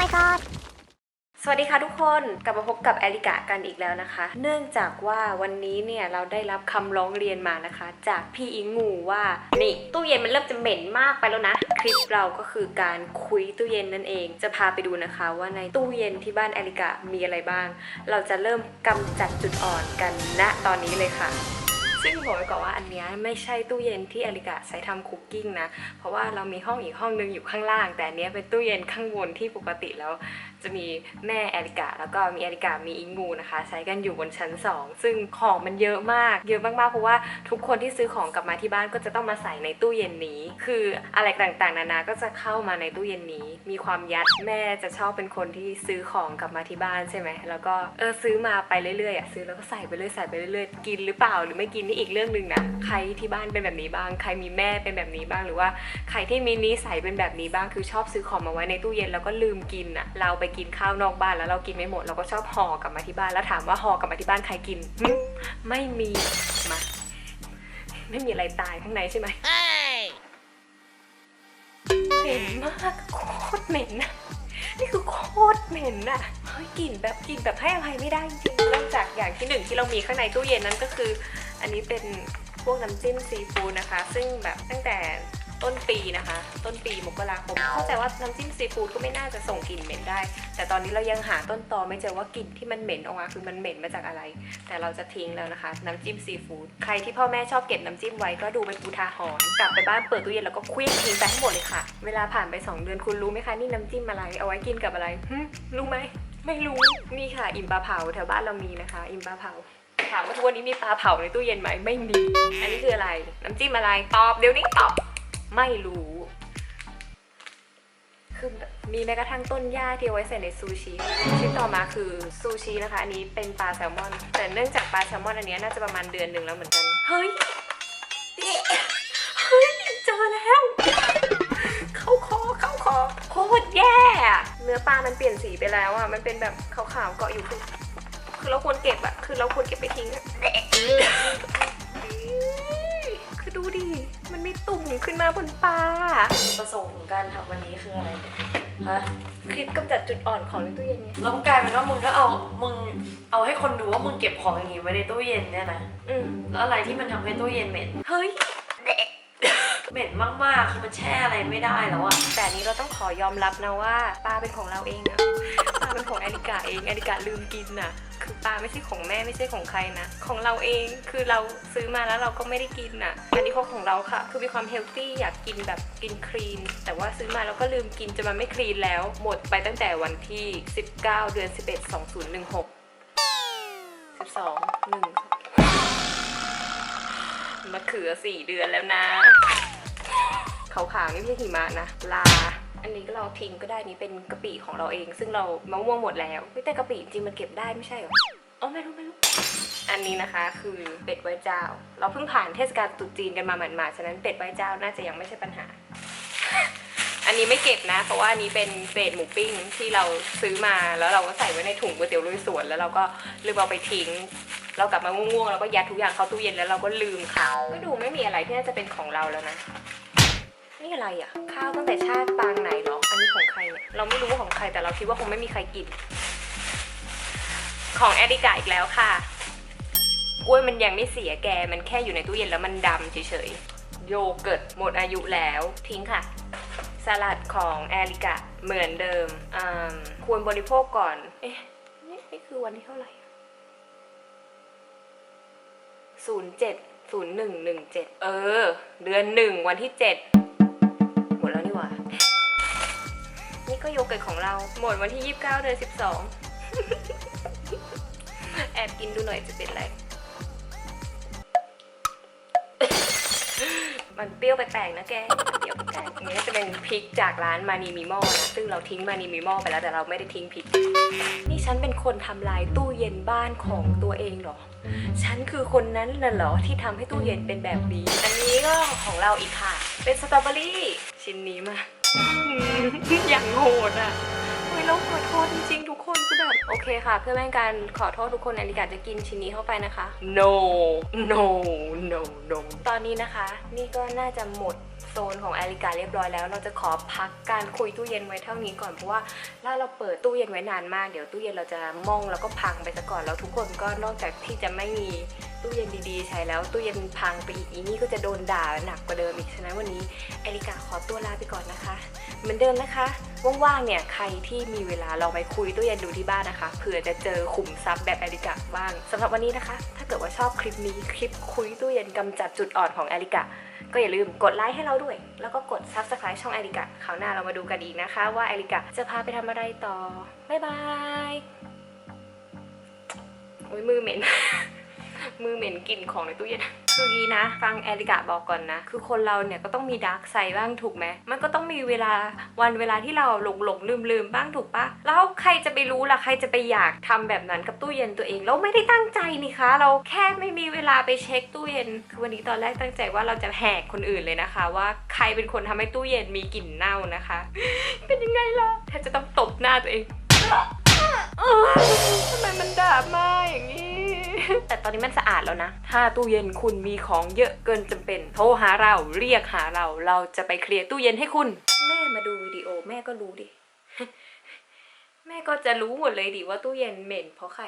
my god สวัสดีค่ะทุกคนกลับมาพบกับแอลิกะกันอีกแล้วนะคะ เนื่องจากว่าวันนี้เนี่ยเราได้รับคำร้องเรียนมานะคะ จากพี่อิงงูว่านี่ตู้เย็นมันเริ่มจะเหม็นมากไปแล้วนะ คลิปเราก็คือการคุยตู้เย็นนั่นเอง จะพาไปดูนะคะว่าในตู้เย็นที่บ้านแอลิกะมีอะไรบ้าง เราจะเริ่มกำจัดจุดอ่อนกันณตอนนี้เลยค่ะ ซึ่งบอกไว้ก่อนว่าอันเนี้ยไม่ใช่ตู้เย็นที่อลิกะใช้ทำคุกกิ้งนะ เพราะว่าเรามีห้องอีกห้องนึงอยู่ข้างล่าง แต่อันเนี้ยเป็นตู้เย็นข้างบนที่ปกติแล้ว จะมีแม่อลิกะแล้วก็มีอลิกะมีอิงงูนะคะ ใช้กันอยู่บนชั้น 2 ซึ่งของมันเยอะมาก เยอะมากๆเพราะว่าทุกคนที่ซื้อของกลับมาที่บ้านก็จะต้องมาใส่ในตู้เย็นนี้ คืออะไรต่างๆ นานาก็จะเข้ามาในตู้เย็นนี้ มีความยัดแม่จะชอบเป็นคนที่ซื้อของกลับมาที่บ้านใช่ไหมแล้วก็เออซื้อมาไปเรื่อยๆอะซื้อแล้วก็ใส่ไปเรื่อยใส่ไปเรื่อยๆกินหรือเปล่าหรือไม่กินนี่อีกเรื่องหนึ่งนะ ใครที่บ้านเป็นแบบนี้บ้าง ใครมีแม่เป็นแบบนี้บ้าง หรือว่าใครที่มีนิสัยเป็นแบบนี้บ้าง คือชอบซื้อของมาไว้ในตู้เย็นแล้วก็ลืมกินอะ เราไปกินข้าวนอกบ้านแล้วเรากินไม่หมด เราก็ชอบห่อกลับมาที่บ้าน แล้วถามว่าห่อกลับมาที่บ้านใครกินหึไม่มี มา ไม่มีอะไรตายข้างในใช่ไหมเหม็นมากโคตรเหม็นนะนี่คือโคตรเหม็นน่ะเฮ้ยกลิ่นแบบกลิ่นแบบให้อภัยไม่ได้จริงๆเริ่มจากอย่างที่หนึ่งที่เรามีข้างในตู้เย็นนั้นก็คือ อันนี้เป็นพวกน้ำจิ้มซีฟู้ดนะคะ ซึ่งแบบตั้งแต่ต้นปีนะคะ ต้นปีมกราคมเข้าใจว่าน้ำจิ้มซีฟู้ดก็ไม่น่าจะส่งกลิ่นเหม็นได้ แต่ตอนนี้เรายังหาต้นตอไม่เจอว่ากลิ่นที่มันเหม็นออกมาคือมันเหม็นมาจากอะไร แต่เราจะทิ้งแล้วนะคะ น้ำจิ้มซีฟู้ดใครที่พ่อแม่ชอบเก็บน้ำจิ้มไว้ก็ดูเป็นอุทาหรณ์กลับไปบ้านเปิดตู้เย็นแล้วก็คลี้งทิ้งไปให้งหมดเลยค่ะ เวลาผ่านไปสองเดือนคุณรู้ไหมคะนี่น้ำจิ้มอะไร เอาไว้กินกับอะไรรู้ไหมไม่รู้นี่ค่ะ อิมปลาเผาแถวบ้านเรามีนะคะ อิมปลาเผา ถามว่าทุกวันนี้มีปลาเผาในตู้เย็นไหมไม่มี อันนี้คืออะไร น้ำจิ้มอะไร ตอบ เดี๋ยวนี้ตอบ ไม่รู้ คือมีแม้กระทั่งต้นหญ้าที่เอาไว้ใส่ในซูชิ ชิ้นต่อมาคือซูชินะคะ อันนี้เป็นปลาแซลมอน แต่เนื่องจากปลาแซลมอนอันนี้น่าจะประมาณเดือนหนึ่งแล้วเหมือนกัน เฮ้ยเฮ้ยเจอแล้วเข้าคอเข้าคอโคตรแย่ เนื้อปลามันเปลี่ยนสีไปแล้วอะ มันเป็นแบบขาวๆเกาะอยู่ คือคือเราควรเก็บอะคือเราควรเก็บไปทิ้งอะคือดูดิ มันมีตุ่มขึ้นมาบนปลาประสงค์ของการทำวันนี้คืออะไร ฮะ คลิปกำจัดจุดอ่อนของในตู้เย็นไงแล้วกลายเป็นว่ามึงก็เอา มึงเอาให้คนดูว่ามึงเก็บของอย่างงี้ไว้ในตู้เย็นเนี่ยนะ อืมแล้วอะไรที่มันทำให้ตู้เย็นเหม็น เฮ้ย เหม็นมากๆคือมันแช่อะไรไม่ได้แล้วอะแต่อันนี้เราต้องขอยอมรับนะว่าปลาเป็นของเราเองอะ เป็นของแอลิกาเองแอลิกาลืมกินอะคือปลาไม่ใช่ของแม่ไม่ใช่ของใครนะ ของเราเองคือเราซื้อมาแล้วเราก็ไม่ได้กินอะอันนี้ของของเราค่ะ คือมีความเฮลตี้อยากกินแบบกินคลีน แต่ว่าซื้อมาแล้วก็ลืมกินจนมันไม่คลีนแล้ว หมดไปตั้งแต่วันที่ 19 เดือน 11 2016 12 1มะเขือสี่เดือนแล้วนะขาวๆนี่ไม่ใช่หิมะนะลา อันนี้ก็เราทิ้งก็ได้นี่เป็นกะปิของเราเอง ซึ่งเรามะม่วงหมดแล้วแต่กะปิจริงมันเก็บได้ไม่ใช่เหรออ๋อไม่รู้ไม่รู้อันนี้นะคะคือเป็ดไว้เจ้า เราเพิ่งผ่านเทศกาลตรุษจีนกันมาหมาดๆฉะนั้นเป็ดไว้เจ้าน่าจะยังไม่ใช่ปัญหา อันนี้ไม่เก็บนะ เพราะว่านี้เป็นเศษหมูปิ้งที่เราซื้อมาแล้วเราก็ใส่ไว้ในถุงก๋วยเตี๋ยวลุยสวนแล้วเราก็ลืมเอาไปทิ้ง เรากลับมาง่วงๆเราก็ยัดทุกอย่างเข้าตู้เย็นแล้วเราก็ลืมเขาก็ดูไม่มีอะไรที่น่าจะเป็นของเราแล้วนะ นี่อะไรอะ ข้าวตั้งแต่ชาติปางไหนเหรอ อันนี้ของใครเนี่ยเราไม่รู้ว่าของใครแต่เราคิดว่าคงไม่มีใครกิน ของแอดิกาอีกแล้วค่ะกล้วยมันยังไม่เสียแกมันแค่อยู่ในตู้เย็นแล้วมันดำเฉยๆ โยเกิร์ตหมดอายุแล้วทิ้งค่ะ สลัดของแอริกะเหมือนเดิมอ่าควรบริโภคก่อน เอ๊ะนี่นี่คือวันที่เท่าไหร่ศูนย์เจ็ดศูนย์หนึ่งหนึ่งเจ็ดเออ เดือนหนึ่งวันที่เจ็ด ก็โยเกิร์ตของเรา หมดวันที่ยี่สิบเก้าเดือนสิบสองแอบกินดูหน่อยจะเป็นไร มันเปรี้ยวแปลกๆนะแกเปรี้ยวแปลกๆอันนี้จะเป็นพริกจากร้านมานีมิมอนะซึ่งเราทิ้งมานีมิมอไปแล้วแต่เราไม่ได้ทิ้งพริก นี่ฉันเป็นคนทำลายตู้เย็นบ้านของตัวเองเหรอ ฉันคือคนนั้นน่ะเหรอที่ทำให้ตู้เย็นเป็นแบบนี้ อันนี้ก็ของเราอีกค่ะ เป็นสตรอเบอรี่ชิ้นนี้มา อย่างโหดอะทำไมเราขอโทษจริงๆ ทุกคนคือแบบโอเคค่ะ เพื่อไม่ให้การขอโทษทุกคนแอลิกาจะกินชิ้นนี้เข้าไปนะคะ no no no no ตอนนี้นะคะ นี่ก็น่าจะหมดโซนของแอลิกาเรียบร้อยแล้ว เราจะขอพักการคุยตู้เย็นไว้เท่านี้ก่อนเพราะว่าถ้าเราเปิดตู้เย็นไว้นานมากเดี๋ยวตู้เย็นเราจะมองแล้วก็พังไปซะก่อนแล้วทุกคนก็นอกจากที่จะไม่มีตู้เย็นดีๆ ใช้แล้วตู้เย็นพังไปอีกอีนี่ก็จะโดนด่าหนักกว่าเดิมอีกฉะนั้นวันนี้แอลิกาขอตัวลาไปก่อนนะคะ เหมือนเดิมนะคะว่างๆเนี่ยใครที่มีเวลาลองไปคุยตู้เย็นดูที่บ้านนะคะเผื่อจะเจอขุมทรัพย์แบบแอลิกะบ้างสำหรับวันนี้นะคะ ถ้าเกิดว่าชอบคลิปนี้คลิปคุยตู้เย็นกำจัดจุดอ่อนของแอลิกะก็อย่าลืมกดไลค์ให้เราด้วย แล้วก็กด subscribe ช่องแอลิกะคราวหน้าเรามาดูกันอีกนะคะ ว่าแอลิกะจะพาไปทำอะไรต่อ บ๊ายบายโอ้ยมือเหม็น มือเหม็นกลิ่นของในตู้เย็น คืองี้นะ ฟังแอริกะบอกก่อนนะ คือคนเราเนี่ยก็ต้องมีดาร์กไซด์บ้างถูกไหมมันก็ต้องมีเวลาวันเวลาที่เราหลงหลงลืมลืมบ้างถูกปะแล้วใครจะไปรู้ล่ะใครจะไปอยากทำแบบนั้นกับตู้เย็นตัวเองเราไม่ได้ตั้งใจนี่คะ เราแค่ไม่มีเวลาไปเช็คตู้เย็น คือวันนี้ตอนแรกตั้งใจว่าเราจะแหกคนอื่นเลยนะคะ ว่าใครเป็นคนทำให้ตู้เย็นมีกลิ่นเน่านะคะ เป็นยังไงล่ะแทบจะต้องตบหน้าตัวเองทำไมมันด่ามาอย่างนี้ แต่ตอนนี้มันสะอาดแล้วนะ ถ้าตู้เย็นคุณมีของเยอะเกินจำเป็น โทรหาเราเรียกหาเราเราจะไปเคลียร์ตู้เย็นให้คุณ แม่มาดูวิดีโอแม่ก็รู้ดิ แม่ก็จะรู้หมดเลยดิว่าตู้เย็นเหม็นเพราะใคร